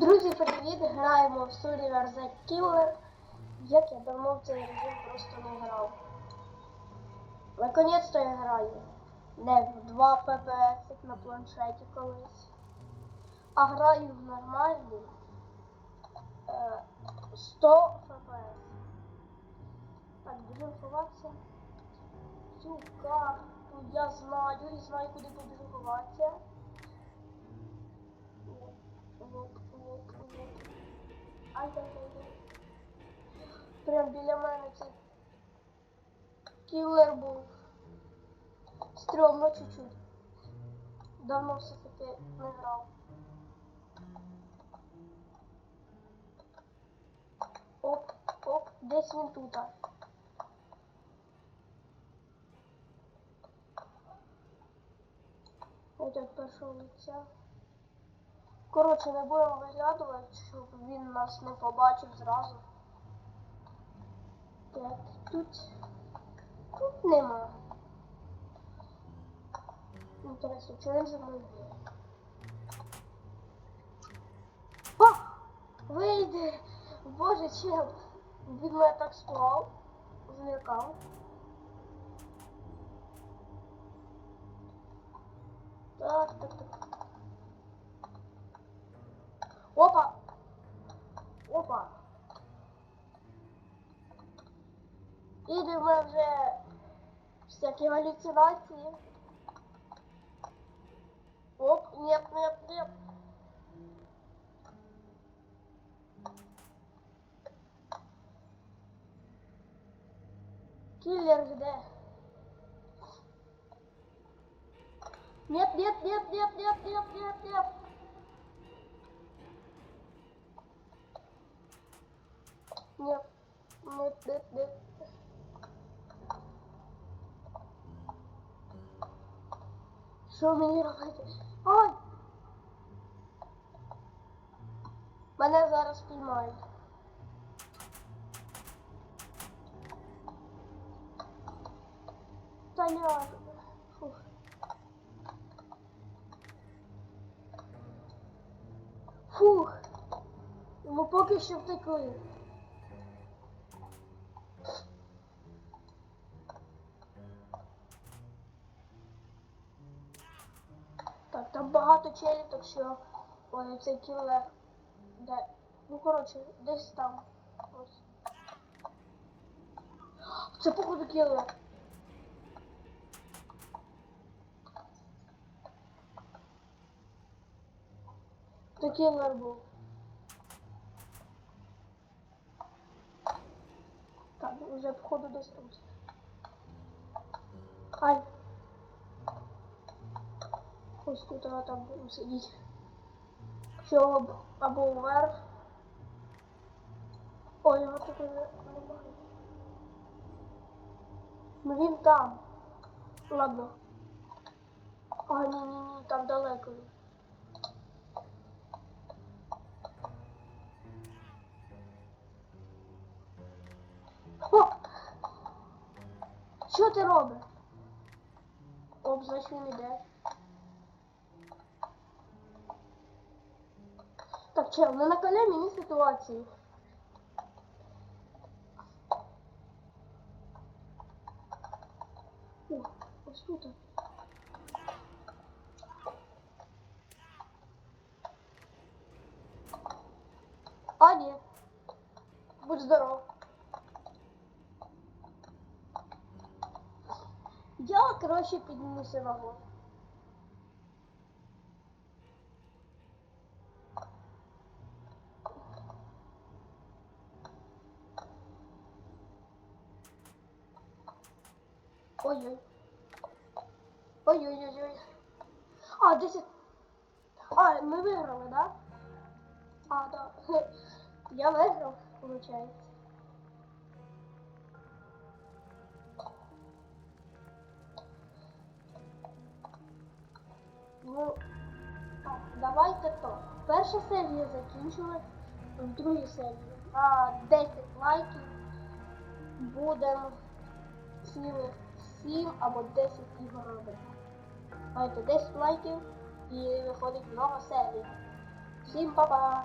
Друзі, привіт! Граємо в Survivor The Killer. Як я давно в цей режим просто не грав. Наконець-то я граю. Не в 2 FPS як на планшеті колись. А граю в нормальний е, 100 FPS. Так, будемо ховатися. Цю карту я знаю і знаю, куди побіжу ховатися. Вот, вот, вот, вот. Ай, ай, ай, ай. Прям біля мене цей кілер був. Стрьомно чуть-чуть. Давно все-таки не грав. Оп, оп, десь він тут. Ось от першого лиця. Коротше, не будемо виглядувати, щоб він нас не побачив зразу. Так, тут. Тут нема. Інтересно, чи він за мною? О! Вийде! Боже, чел! Він мене так склав, злякав. Опа! Іде в мене вже всякі галюцинації. Оп, нет, нет, нет. Киллер где? Нет, нет, нет, нет, нет, нет, нет, нет. Що мені робити? Ой! Мене зараз піймають. Та ляж. Фух. Фух. Ми поки що втекли. Так, там багато челів, так що ой, цей кілер. Де? Ну коротше, десь там. Ось. Це походу кілер. Це кілер був. Так, вже походу десь тут. Ай. Ось тут а там будемо сидіти. Щоб або вверх. Ой, його тут немає. Ну він там. Ладно. А, ні, ні, ні, там далеко. О! Що ти робиш? Оп, значить він іде. Не накаляй мені ситуацію. О, ось тут. А, ні. Будь здоров. Я, коротше, піднімуся вагон. Ой-ой. Ой-ой-ой-ой. А, 10. А, ми виграли, да? А, да. Я виграв, виходить. Ну, так, давайте то. Перша серія закінчилась, в другій серії на 10 лайків будемо цілих 7 або 10 ігор робити. Маєте 10 лайків і виходить нова серія. Всім па-па!